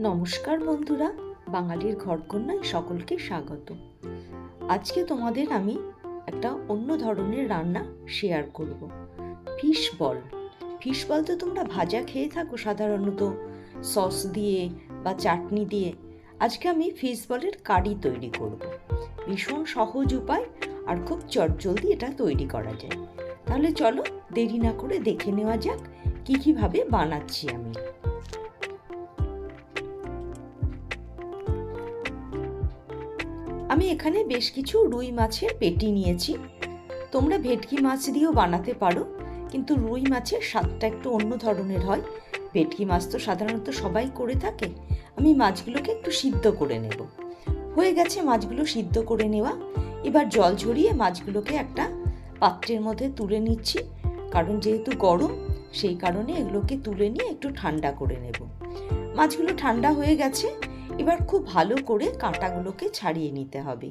নমস্কার বন্ধুরা, বাঙালির ঘরকন্যায় সকলকে স্বাগত। আজকে তোমাদের আমি একটা অন্য ধরনের রান্না শেয়ার করব। Fish ball. ফিশ বল তো তোমরা ভাজা খেয়ে থাকো সাধারণত। সস দিয়ে বা চাটনি দিয়ে। আজকে আমি ফিশ বলের কারি তৈরি করব। ভীষণ সহজ উপায় আর খুব চটজলদি এটা তৈরি করা যায়। তাহলে চলো দেরি না করে দেখে নেওয়া যাক কী কীভাবে বানাচ্ছি আমি। আমি এখানে বেশ কিছু রুই মাছের পেটি নিয়েছি। তোমরা ভেটকি মাছ দিয়েও বানাতে পারো, কিন্তু রুই মাছের স্বাদটা একটু অন্য ধরনের হয়। ভেটকি মাছ তো সাধারণত সবাই করে থাকে। আমি মাছগুলোকে একটু সিদ্ধ করে নেব। হয়ে গেছে মাছগুলো সিদ্ধ করে নেওয়া। এবার জল ঝরিয়ে মাছগুলোকে একটা পাত্রের মধ্যে তুলে নিচ্ছি। কারণ যেহেতু গরম, সেই কারণে এগুলোকে তুলে নিয়ে একটু ঠান্ডা করে নেব। মাছগুলো ঠান্ডা হয়ে গেছে। এবার খুব ভালো করে কাঁটাগুলোকে ছাড়িয়ে নিতে হবে।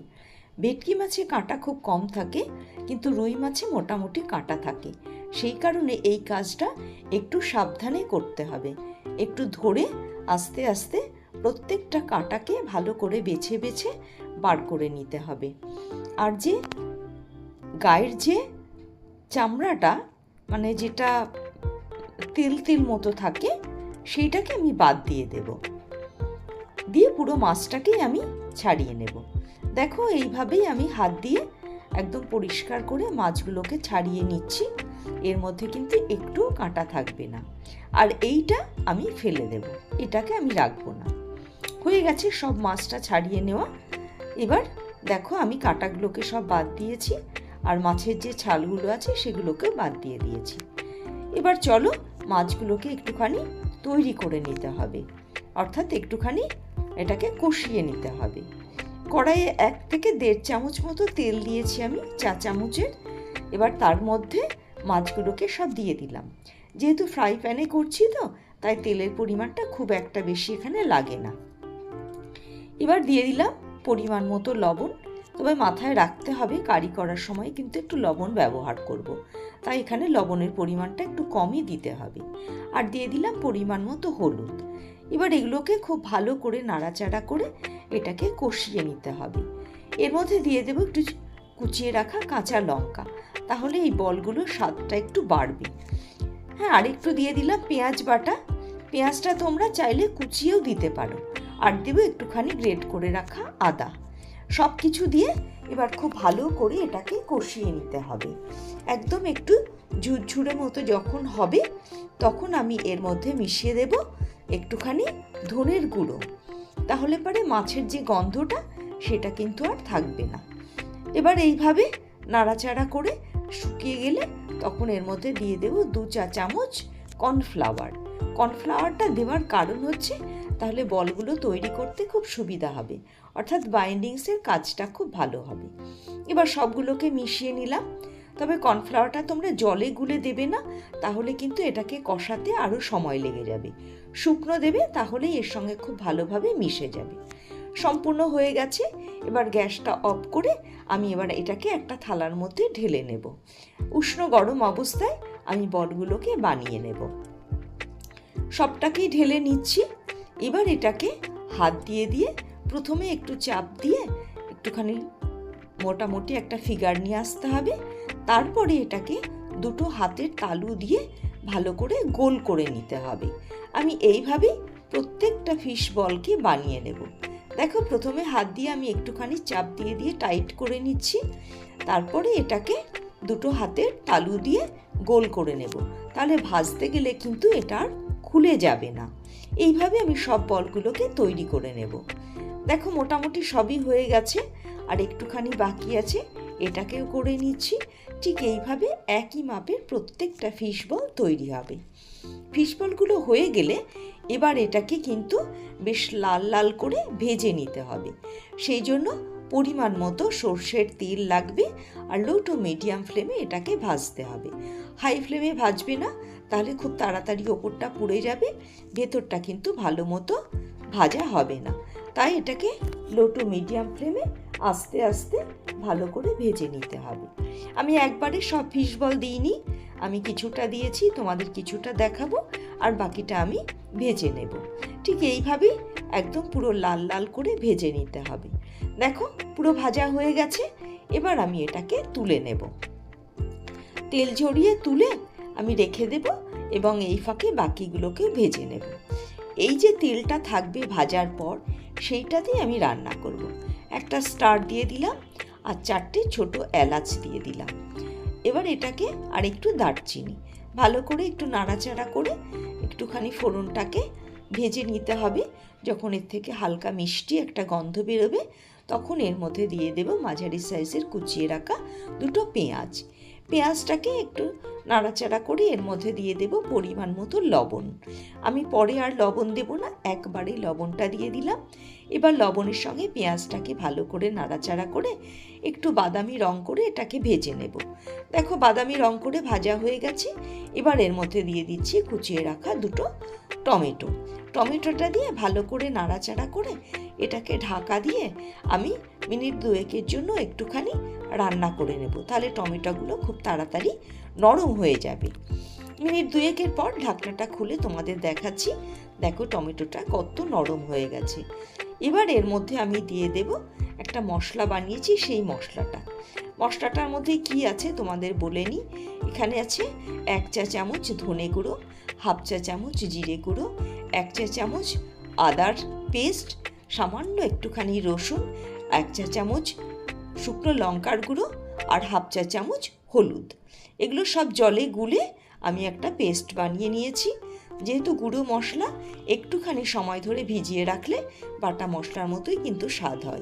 ভেটকি মাছে কাঁটা খুব কম থাকে, কিন্তু রুই মাছে মোটামুটি কাঁটা থাকে। সেই কারণে এই কাজটা একটু সাবধানে করতে হবে। একটু ধরে আস্তে আস্তে প্রত্যেকটা কাঁটাকে ভালো করে বেছে বেছে বার করে নিতে হবে। আর যে গায়ের যে চামড়াটা মানে যেটা তিল তিল মতো থাকে, সেইটাকে আমি বাদ দিয়ে দেবো। দিয়ে পুরো মাছটাকেই আমি ছাড়িয়ে নেব। দেখো, এইভাবেই আমি হাত দিয়ে একদম পরিষ্কার করে মাছগুলোকে ছাড়িয়ে নিচ্ছি। এর মধ্যে কিন্তু একটু কাঁটা থাকবে না। আর এইটা আমি ফেলে দেব। এটাকে আমি রাখব না। হয়ে গেছে, সব মাছটা ছাড়িয়ে নেওয়া। এবার দেখো, আমি কাঁটাগুলোকে সব বাদ দিয়েছি আর মাছের যে ছালগুলো আছে সেগুলোকে বাদ দিয়ে দিয়েছি। এবার চলো, মাছগুলোকে একটুখানি তৈরি করে নিতে হবে। অর্থাৎ একটুখানি এটাকে কষিয়ে নিতে হবে। কড়াইয়ে এক থেকে দেড় চামচ মতো তেল দিয়েছি আমি, চা চামচের। এবার তার মধ্যে মাছগুলোকে সব দিয়ে দিলাম। যেহেতু ফ্রাই প্যানে করছি তো, তাই তেলের পরিমাণটা খুব একটা বেশি এখানে লাগে না। এবার দিয়ে দিলাম পরিমাণ মতো লবণ। তবে মাথায় রাখতে হবে, কারি করার সময় কিন্তু একটু লবণ ব্যবহার করব। তাই এখানে লবণের পরিমাণটা একটু কমই দিতে হবে। আর দিয়ে দিলাম পরিমাণ মতো হলুদ। এবার এগুলোকে খুব ভালো করে নাড়াচাড়া করে এটাকে কষিয়ে নিতে হবে। এর মধ্যে দিয়ে দেবো একটু কুচিয়ে রাখা কাঁচা লঙ্কা। তাহলে এই বলগুলোর স্বাদটা একটু বাড়বে। হ্যাঁ আরেকটু দিয়ে দিলাম পেঁয়াজ বাটা। পেঁয়াজটা তোমরা চাইলে কুচিয়েও দিতে পারো। আর দেবো একটুখানি গ্রেট করে রাখা আদা। সব কিছু দিয়ে এবার খুব ভালো করে এটাকে কষিয়ে নিতে হবে। একদম একটু ঝুরঝুরে মতো যখন হবে, তখন আমি এর মধ্যে মিশিয়ে দেব একটুখানি ধনের গুঁড়ো। তাহলে পরে মাছের যে গন্ধটা, সেটা কিন্তু আর থাকবে না। এবার এইভাবে নাড়াচাড়া করে শুকিয়ে গেলে তখন এর মধ্যে দিয়ে দেব দু চা চামচ কর্নফ্লাওয়ার। কর্নফ্লাওয়ারটা দেওয়ার কারণ হচ্ছে, তাহলে বলগুলো তৈরি করতে খুব সুবিধা হবে। অর্থাৎ বাইন্ডিংসের কাজটা খুব ভালো হবে। এবার সবগুলোকে মিশিয়ে নিলাম। তবে কর্নফ্লাওয়ারটা তোমরা জলে গুলে দেবে না, তাহলে কিন্তু এটাকে কষাতে আরও সময় লেগে যাবে। শুকনো দেবে তাহলে এর সঙ্গে খুব ভালোভাবে মিশে যাবে। সম্পূর্ণ হয়ে গেছে, এবার গ্যাসটা অফ করে আমি এবার এটাকে একটা থালার মধ্যে ঢেলে নেব। উষ্ণ গরম অবস্থায় আমি বলগুলোকে বানিয়ে নেব। সবটাকেই ঢেলে নিচ্ছি। এবার এটাকে হাত দিয়ে দিয়ে প্রথমে একটু চাপ দিয়ে একটুখানি মোটামুটি একটা ফিগার নিয়ে আসতে হবে। তারপরে এটাকে দুটো হাতের তালু দিয়ে ভালো করে গোল করে নিতে হবে। আমি এইভাবেই প্রত্যেকটা ফিশ বলকে বানিয়ে নেব। দেখো, প্রথমে হাত দিয়ে আমি একটুখানি চাপ দিয়ে দিয়ে টাইট করে নিচ্ছি। তারপরে এটাকে দুটো হাতের তালু দিয়ে গোল করে নেব। তাহলে ভাজতে গেলে কিন্তু এটা আর খুলে যাবে না। এইভাবে আমি সব বলগুলোকে তৈরি করে নেব। দেখো, মোটামুটি সবই হয়ে গেছে। আর একটুখানি বাকি আছে, এটাকেও করে নিচ্ছি। ঠিক এইভাবে একই মাপের প্রত্যেকটা ফিশ বল তৈরি হবে। ফিশ বলগুলো হয়ে গেলে এবার এটাকে কিন্তু বেশ লাল লাল করে ভেজে নিতে হবে। সেই জন্য পরিমাণ মতো সর্ষের তেল লাগবে আর লো টু মিডিয়াম ফ্লেমে এটাকে ভাজতে হবে। হাই ফ্লেমে ভাজবে না, তাহলে খুব তাড়াতাড়ি ওপরটা পুড়ে যাবে, ভেতরটা কিন্তু ভালো মতো ভাজা হবে না। তাই এটাকে লো টু মিডিয়াম ফ্লেমে আস্তে আস্তে ভালো করে ভেজে নিতে হবে। আমি একবারে সব ফিশ বল দিইনি, আমি কিছুটা দিয়েছি, তোমাদের কিছুটা দেখাবো, আর বাকিটা আমি ভেজে নেব। ঠিক এইভাবেই একদম পুরো লাল লাল করে ভেজে নিতে হবে। দেখো, পুরো ভাজা হয়ে গেছে, এবার আমি এটাকে তুলে নেব। তেল ঝরিয়ে তুলে আমি রেখে দেব এবং এই ফাঁকে বাকিগুলোকে ভেজে নেব। এই যে তেলটা থাকবে ভাজার পর, সেইটাতেই আমি রান্না করব। একটা স্টার দিয়ে দিলাম আর চারটে ছোট এলাচ দিয়ে দিলাম। এবার এটাকে আর একটু দারচিনি। ভালো করে একটু নাড়াচাড়া করে একটুখানি ফোড়নটাকে ভেজে নিতে হবে। যখন এর থেকে হালকা মিষ্টি একটা গন্ধ বেরোবে, তখন এর মধ্যে দিয়ে দেব মাঝারি সাইজের কুচিয়ে রাখা দুটো পেঁয়াজ। পেঁয়াজটাকে একটু নাড়াচাড়া করে এর মধ্যে দিয়ে দেব পরিমাণ মতো লবণ। আমি পরে আর লবণ দেব না, একবারে লবণটা দিয়ে দিলাম। এবার লবণের সঙ্গে পেঁয়াজটাকে ভালো করে নাড়াচাড়া করে একটু বাদামি রং করে এটাকে ভেজে নেব। দেখো বাদামি রং করে ভাজা হয়ে গেছে। এবার এর মধ্যে দিয়ে দিচ্ছি কুচিয়ে রাখা দুটো টমেটো। টমেটোটা দিয়ে ভালো করে নাড়াচাড়া করে এটাকে ঢাকা দিয়ে আমি মিনিট দুয়েকের জন্য একটুখানি রান্না করে নেব। তাহলে টমেটোগুলো খুব তাড়াতাড়ি নরম হয়ে যাবে। মিনিট দুয়েকের পর ঢাকনাটা খুলে তোমাদের দেখাচ্ছি। দেখো টমেটোটা কত নরম হয়ে গেছে। এবার এর মধ্যে আমি দিয়ে দেব একটা মশলা বানিয়েছি, সেই মশলাটা। মশলাটার মধ্যে কি আছে তোমাদের বলে নিই এখানে আছে এক চা চামচ ধনে গুঁড়ো, হাফ চা চামচ জিরে গুঁড়ো, এক চা চামচ আদার পেস্ট, সামান্য একটুখানি রসুন, এক চা চামচ শুকনো লঙ্কার গুঁড়ো আর হাফ চা চামচ হলুদ। এগুলো সব জলে গুলে আমি একটা পেস্ট বানিয়ে নিয়েছি। যেহেতু গুঁড়ো মশলা, একটুখানি সময় ধরে ভিজিয়ে রাখলে বাটা মশলার মতোই কিন্তু স্বাদ হয়।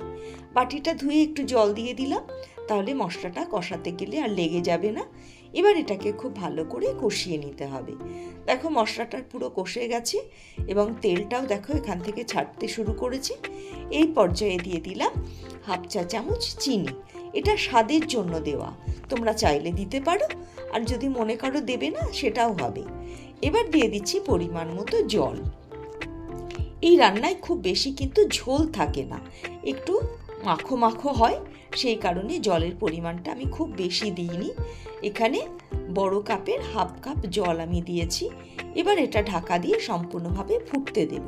বাটিটা ধুয়ে একটু জল দিয়ে দিলাম, তাহলে মশলাটা কষাতে গেলে আর লেগে যাবে না। এবার এটাকে খুব ভালো করে কষিয়ে নিতে হবে। দেখো মশলাটার পুরো কষে গেছে এবং তেলটাও দেখো এখান থেকে ছাড়তে শুরু করেছে। এই পর্যায়ে দিয়ে দিলাম হাফ চা চামচ চিনি। এটা স্বাদের জন্য দেওয়া। তোমরা চাইলে দিতে পারো, আর যদি মনে করো দেবে না, সেটাও হবে। এবার দিয়ে দিচ্ছি পরিমাণ মতো জল। এই রান্নায় খুব বেশি কিন্তু ঝোল থাকে না। একটু মাখো মাখো হয়, সেই কারণে জলের পরিমাণটা আমি খুব বেশি দিইনি। এখানে বড় কাপের হাফ কাপ জল আমি দিয়েছি। এবার এটা ঢাকা দিয়ে সম্পূর্ণভাবে ফুটতে দেব।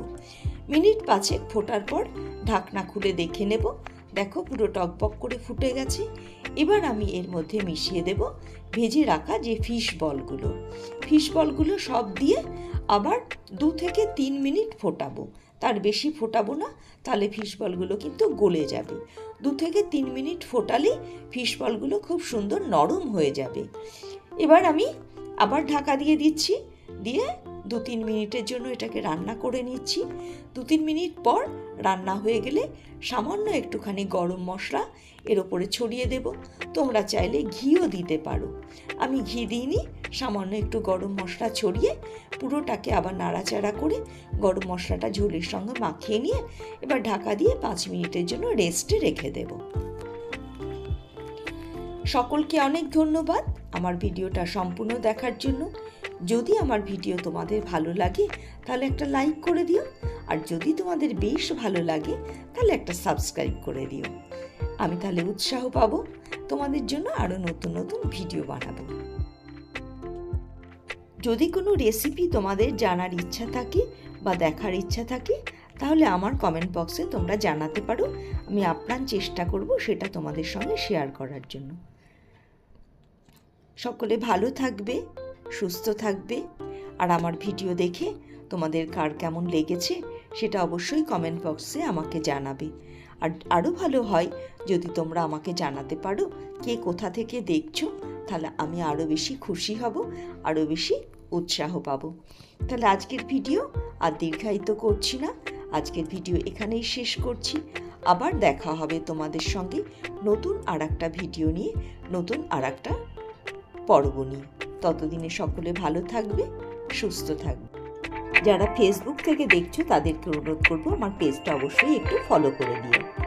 মিনিট পাঁচেক ফোটার পর ঢাকনা খুলে দেখে নেব। দেখো পুরো টকবক করে ফুটে গেছে। এবার আমি এর মধ্যে মিশিয়ে দেব ভেজে রাখা যে ফিশ বলগুলো ফিশ বলগুলো সব দিয়ে আবার দু থেকে তিন মিনিট ফোটাবো। তার বেশি ফোটাবো না, তাহলে ফিশ বলগুলো কিন্তু গলে যাবে। দু থেকে তিন মিনিট ফোটালেই ফিশ বলগুলো খুব সুন্দর নরম হয়ে যাবে। এবার আমি আবার ঢাকা দিয়ে দিচ্ছি। দিয়ে দু তিন মিনিটের জন্য এটাকে রান্না করে নিচ্ছি। দু তিন মিনিট পর রান্না হয়ে গেলে সামান্য একটুখানি গরম মশলা এর ওপরে ছড়িয়ে দেব। তোমরা চাইলে ঘিও দিতে পারো। আমি ঘি দিইনি, সামান্য একটু গরম মশলা ছড়িয়ে পুরোটাকে আবার নাড়াচাড়া করে গরম মশলাটা ঝোলের সঙ্গে মাখিয়ে নিয়ে এবার ঢাকা দিয়ে পাঁচ মিনিটের জন্য রেস্টে রেখে দেব। সকলকে অনেক ধন্যবাদ আমার ভিডিওটা সম্পূর্ণ দেখার জন্য। যদি আমার ভিডিও তোমাদের ভালো লাগে, তাহলে একটা লাইক করে দিও। আর যদি তোমাদের বেশ ভালো লাগে, তাহলে একটা সাবস্ক্রাইব করে দিও। আমি তাহলে উৎসাহ পাবো, তোমাদের জন্য আরও নতুন নতুন ভিডিও বানাবো। যদি কোনো রেসিপি তোমাদের জানার ইচ্ছা থাকে বা দেখার ইচ্ছা থাকে, তাহলে আমার কমেন্ট বক্সে তোমরা জানাতে পারো। আমি আপ্রাণ চেষ্টা করব সেটা তোমাদের সঙ্গে শেয়ার করার জন্য। সকলে ভালো থাকবে, সুস্থ থাকবে, আর আমার ভিডিও দেখে তোমাদের কার কেমন লেগেছে সেটা অবশ্যই কমেন্ট বক্সে আমাকে জানাবে। আর আরও ভালো হয়, যদি তোমরা আমাকে জানাতে পারো কে কোথা থেকে দেখছ, তাহলে আমি আরও বেশি খুশি হব আরও বেশি উৎসাহ পাবো। তাহলে আজকের ভিডিও আর দীর্ঘায়িত করছি না। আজকের ভিডিও এখানেই শেষ করছি। আবার দেখা হবে তোমাদের সঙ্গে নতুন আর একটা ভিডিও নিয়ে, নতুন আর একটা পর্ব নিয়ে। ততদিনে সকলে ভালো থাকবে, সুস্থ থাকবে। যারা ফেসবুক থেকে দেখছ তাদেরকে অনুরোধ করব আমার পেজটা অবশ্যই একটু ফলো করে দিও